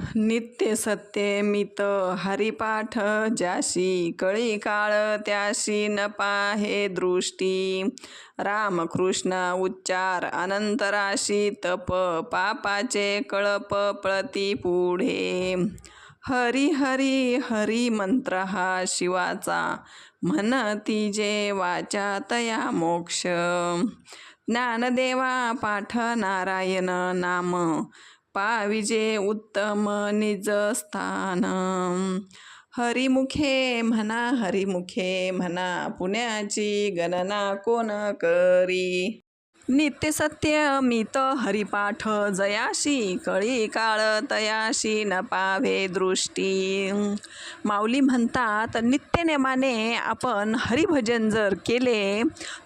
नित्य सत्य मित हरिपाठ ज्याशी कळी काळ त्याशी न पाहे दृष्टी. रामकृष्ण उच्चार अनंतराशी तप पापाचे कळप पळती पुढे. हरी हरी हरी मंत्र हा शिवाचा म्हणती जे वाचा तया मोक्ष. ज्ञानदेवा पाठ नारायण नाम पाविजे उत्तम निज स्थान हरिमुखे म्हणा हरिमुखे म्हणा पुण्याची गणना कोण करी? नित्य सत्य मित हरिपाठ जयाशी कळी काळ तयाशी न पावे दृष्टी. माऊली म्हणतात नित्यनेमाने आपण हरिभजन जर केले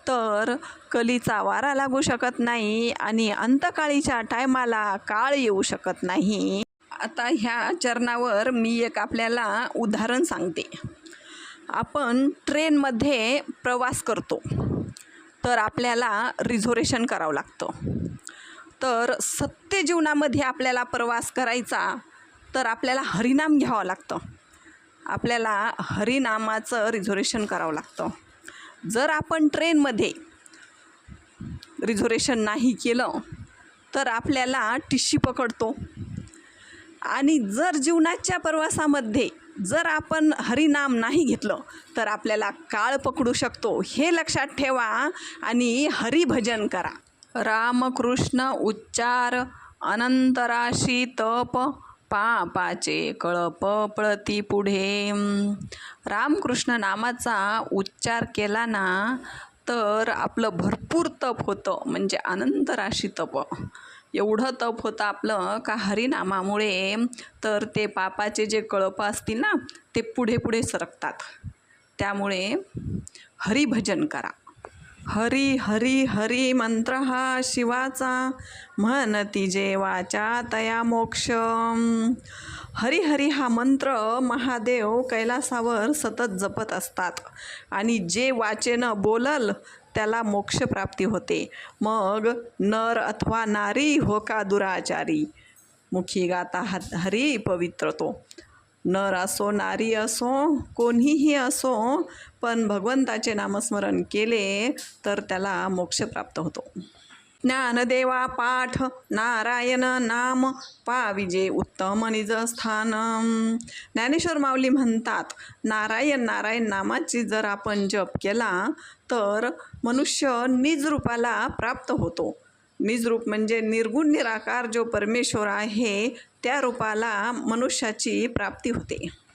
तर कलीचा वारा लागू शकत नाही आणि अंतकाळीच्या टायमाला काळ येऊ शकत नाही. आता ह्या चरणावर मी एक आपल्याला उदाहरण सांगते. आपण ट्रेनमध्ये प्रवास करतो. तर आपल्याला रिझोरेशन करावं लागतं. तर सत्य जीवनामध्ये आपल्याला प्रवास करायचा तर आपल्याला हरिनाम घ्यावं लागतं. आपल्याला हरिनामाचं रिझर्वेशन करावं लागतं. जर आपण ट्रेनमध्ये रिझर्वेशन नाही केलं तर आपल्याला टिशी पकडतो. आणि जर जीवनाच्या प्रवासामध्ये जर आपण हरिनाम नाही घेतलं तर आपल्याला काळ पकडू शकतो. हे लक्षात ठेवा आणि हरिभजन करा. रामकृष्ण उच्चार अनंतराशी तप पापाचे कळप पळती पुढे. रामकृष्ण नामाचा उच्चार केला ना तर आपलं भरपूर तप होतं. म्हणजे अनंतराशी तप. एवढं तप होतं आपलं का हरिनामामुळे तर ते पापाचे जे कळप असतील ना ते पुढे पुढे सरकतात. त्यामुळे हरिभजन करा. हरी हरी हरी मंत्र हा शिवाचा म्हणती जे वाचा तया मोक्ष हरी हरी हा मंत्र महादेव कैलासावर सतत जपत असतात. आणि जे वाचेनं बोलल त्याला मोक्षप्राप्ती होते. मग नर अथवा नारी हो का दुराचारी? मुखी गाता ह हरी पवित्र तो. नर असो नारी असो कोणीही असो पण भगवंताचे नामस्मरण केले तर त्याला मोक्ष प्राप्त होतो. ज्ञानदेवा पाठ नारायण नाम पाविजे उत्तम निज स्थान. ज्ञानेश्वर माऊली म्हणतात नारायण नारायण नामाची जर आपण जप केला तर मनुष्य निज रूपाला प्राप्त होतो. निज रूप म्हणजे निर्गुण निराकार जो परमेश्वर आहे त्या रूपाला मनुष्याची प्राप्ती होते.